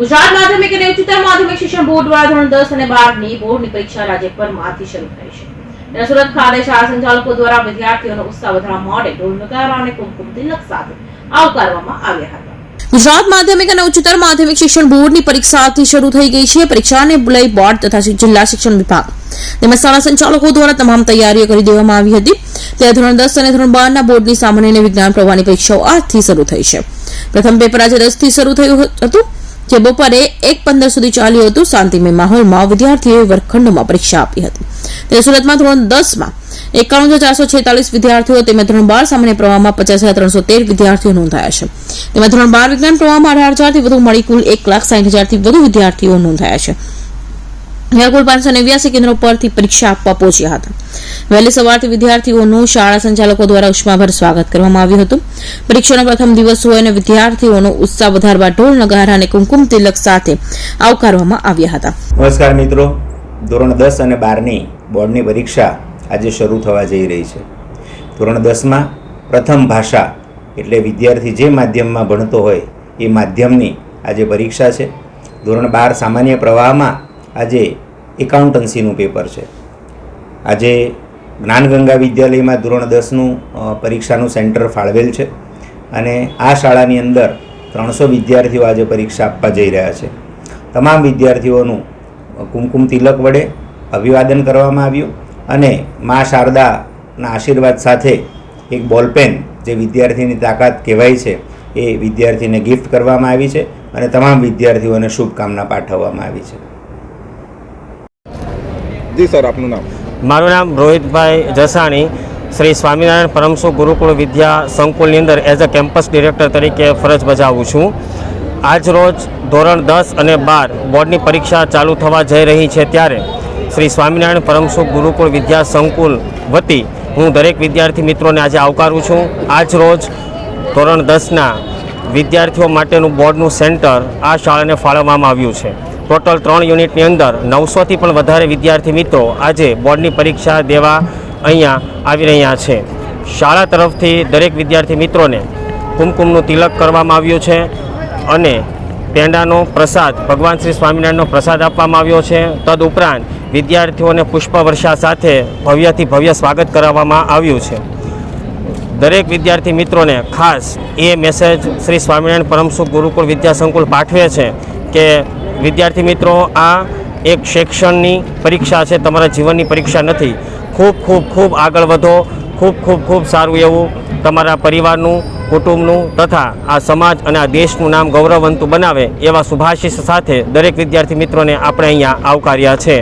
ગુજરાત માધ્યમિક અને ઉચ્ચતર માધ્યમિક શિક્ષણ બોર્ડ દ્વારા ધોરણ દસ અને બારની બોર્ડની પરીક્ષા રાજ્યભરમાંથી શરૂ થઈ છે. સુરત ખાતે શાળા સંચાલકો દ્વારા વિદ્યાર્થીઓનો ઉત્સાહ વધારવા માટે ઢોલ નગારા અને કુમકુમ તિલક સાથે આવકારવામાં આવ્યા હતા. ગુજરાત માધ્યમિક અને ઉચ્ચતર માધ્યમિક શિક્ષણ બોર્ડની પરીક્ષાથી શરૂ થઈ ગઈ છે. પરીક્ષાને લઈ બોર્ડ તથા જિલ્લા શિક્ષણ વિભાગ તેમજ શાળા સંચાલકો દ્વારા તમામ તૈયારીઓ કરી દેવામાં આવી હતી. ત્યારે ધોરણ દસ અને ધોરણ બારના બોર્ડની સામાન્ય અને વિજ્ઞાન પ્રવાહની પરીક્ષાઓ આજથી શરૂ થઈ છે. પ્રથમ પેપર આજે દસથી શરૂ થયું હતું. જે બપોરે એક પંદર સુધી ચાલ્યું હતું. શાંતિમય માહોલમાં વિદ્યાર્થીઓએ વર્ગખંડોમાં પરીક્ષા આપી હતી. ત્યારે સુરતમાં ધોરણ દસમાં એકાણું હજાર ચારસો છેતાલીસ વિદ્યાર્થીઓ તેમજ ધોરણ બાર સામાન્ય પ્રવાહમાં પચાસ હજાર ત્રણસો તેર વિદ્યાર્થીઓ નોંધાયા છે. તેમાં ધોરણ બાર વિજ્ઞાન પ્રવાહમાં અઢાર હજારથી વધુ મળી કુલ એક લાખ સાઠ હજારથી વધુ વિદ્યાર્થીઓ નોંધાયા છે. અહીંયા કુલ પાંચસો નેવ્યાસી કેન્દ્રો પરથી પરીક્ષા આપવા પહોંચ્યા હતા. વહેલી સવારથી વિદ્યાર્થીઓનું શાળા સંચાલકો દ્વારા ઉષ્માભર સ્વાગત કરવામાં આવ્યું હતું. પરીક્ષાનો પ્રથમ દિવસ હોય અને વિદ્યાર્થીઓનો ઉત્સાહ વધારવા ઢોલ, નગારા અને કુમકુમ તિલક સાથે આવકારવામાં આવ્યા હતા. નમસ્કાર મિત્રો. ધોરણ દસ અને બારની બોર્ડની પરીક્ષા આજે શરૂ થવા જઈ રહી છે. ધોરણ દસમાં પ્રથમ ભાષા એટલે વિદ્યાર્થી જે માધ્યમમાં ભણતો હોય એ માધ્યમની આજે પરીક્ષા છે. ધોરણ બાર સામાન્ય પ્રવાહમાં આજે એકાઉન્ટન્સીનું પેપર છે. આજે જ્ઞાનગંગા વિદ્યાલયમાં ધોરણ દસનું પરીક્ષાનું સેન્ટર ફાળવેલ છે અને આ શાળાની અંદર ત્રણસો વિદ્યાર્થીઓ આજે પરીક્ષા આપવા જઈ રહ્યા છે. તમામ વિદ્યાર્થીઓનું કુમકુમ તિલક વડે અભિવાદન કરવામાં આવ્યું અને મા શારદાના આશીર્વાદ સાથે એક બોલપેન જે વિદ્યાર્થીની તાકાત કહેવાય છે એ વિદ્યાર્થીને ગિફ્ટ કરવામાં આવી છે અને તમામ વિદ્યાર્થીઓને શુભકામના પાઠવવામાં આવી છે. જી સર, આપનું નામ? મારું નામ રોહિતભાઈ જસાણી. શ્રી સ્વામિનારાયણ પરમસુ ગુરુકુળ વિદ્યા સંકુલની અંદર એઝ અ કેમ્પસ ડિરેક્ટર તરીકે ફરજ બજાવું છું. આજ રોજ ધોરણ દસ અને બાર બોર્ડની પરીક્ષા ચાલુ થવા જઈ રહી છે ત્યારે શ્રી સ્વામિનારાયણ પરમસુખ ગુરુકુળ વિદ્યા સંકુલ વતી હું દરેક વિદ્યાર્થી મિત્રોને આજે આવકારું છું. આજ રોજ ધોરણ દસના વિદ્યાર્થીઓ માટેનું બોર્ડનું સેન્ટર આ શાળાને ફાળવવામાં આવ્યું છે. ટોટલ ત્રણ યુનિટની અંદર નવસોથી પણ વધારે વિદ્યાર્થી મિત્રો આજે બોર્ડની પરીક્ષા દેવા અહીંયા આવી રહ્યા છે. શાળા તરફથી દરેક વિદ્યાર્થી મિત્રોને કુમકુમનું તિલક કરવામાં આવ્યું છે અને પેંડાનો પ્રસાદ, ભગવાન શ્રી સ્વામિનારાયણનો પ્રસાદ આપવામાં આવ્યો છે. તદ ઉપરાંત વિદ્યાર્થીઓને પુષ્પવર્ષા સાથે ભવ્યથી ભવ્ય સ્વાગત કરાવવામાં આવ્યું છે. દરેક વિદ્યાર્થી મિત્રોને ખાસ એ મેસેજ શ્રી સ્વામિનારાયણ પરમસુખ ગુરુકુળ વિદ્યાસંકુલ પાઠવે છે. કે વિદ્યાર્થી મિત્રો, આ એક શિક્ષણની પરીક્ષા છે, તમારા જીવનની પરીક્ષા નથી. ખૂબ ખૂબ ખૂબ આગળ વધો. ખૂબ ખૂબ ખૂબ સારું એવું તમારા પરિવારનું, કુટુંબનું તથા આ સમાજ અને આ દેશનું નામ ગૌરવવંતું બનાવે એવા શુભાશીષ સાથે દરેક વિદ્યાર્થી મિત્રોને આપણે અહીંયા આવકાર્યા છે.